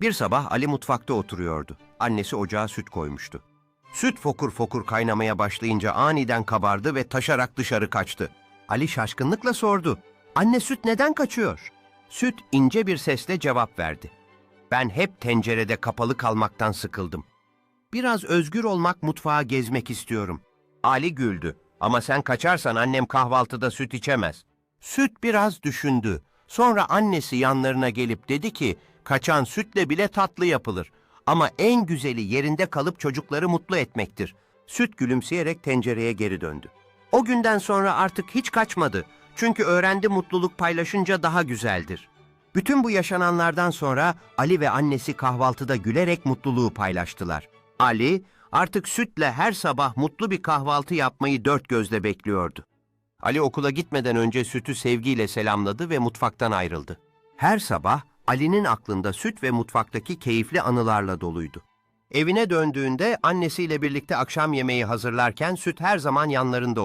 Bir sabah Ali mutfakta oturuyordu. Annesi ocağa süt koymuştu. Süt fokur fokur kaynamaya başlayınca aniden kabardı ve taşarak dışarı kaçtı. Ali şaşkınlıkla sordu. Anne süt neden kaçıyor? Süt ince bir sesle cevap verdi. Ben hep tencerede kapalı kalmaktan sıkıldım. Biraz özgür olmak mutfağa gezmek istiyorum. Ali güldü. Ama sen kaçarsan annem kahvaltıda süt içemez. Süt biraz düşündü. Sonra annesi yanlarına gelip dedi ki, kaçan sütle bile tatlı yapılır. Ama en güzeli yerinde kalıp çocukları mutlu etmektir. Süt gülümseyerek tencereye geri döndü. O günden sonra artık hiç kaçmadı. Çünkü öğrendi mutluluk paylaşınca daha güzeldir. Bütün bu yaşananlardan sonra Ali ve annesi kahvaltıda gülerek mutluluğu paylaştılar. Ali artık sütle her sabah mutlu bir kahvaltı yapmayı dört gözle bekliyordu. Ali okula gitmeden önce sütü sevgiyle selamladı ve mutfaktan ayrıldı. Her sabah Ali'nin aklında süt ve mutfaktaki keyifli anılarla doluydu. Evine döndüğünde annesiyle birlikte akşam yemeği hazırlarken süt her zaman yanlarında